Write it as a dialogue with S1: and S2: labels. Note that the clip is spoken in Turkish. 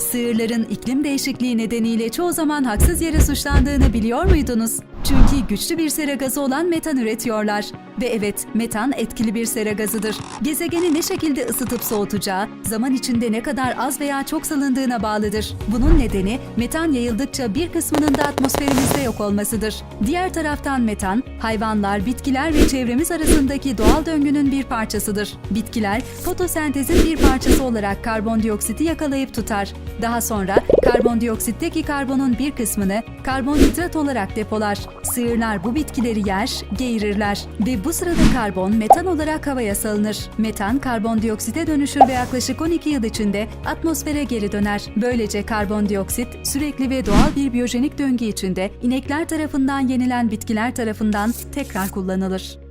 S1: Sığırların iklim değişikliği nedeniyle çoğu zaman haksız yere suçlandığını biliyor muydunuz? Çünkü güçlü bir sera gazı olan metan üretiyorlar. Ve evet, metan etkili bir sera gazıdır. Gezegeni ne şekilde ısıtıp soğutacağı, zaman içinde ne kadar az veya çok salındığına bağlıdır. Bunun nedeni metan yayıldıkça bir kısmının da atmosferimizde yok olmasıdır. Diğer taraftan metan, hayvanlar, bitkiler ve çevremiz arasındaki doğal döngünün bir parçasıdır. Bitkiler, fotosentezin bir parçası olarak karbondioksiti yakalayıp tutar. Daha sonra karbondioksitteki karbonun bir kısmını karbonhidrat olarak depolar. Sığırlar bu bitkileri yer, geğirirler ve bu sırada karbon metan olarak havaya salınır. Metan karbondioksite dönüşür ve yaklaşık 12 yıl içinde atmosfere geri döner. Böylece karbondioksit sürekli ve doğal bir biyojenik döngü içinde inekler tarafından yenilen bitkiler tarafından tekrar kullanılır.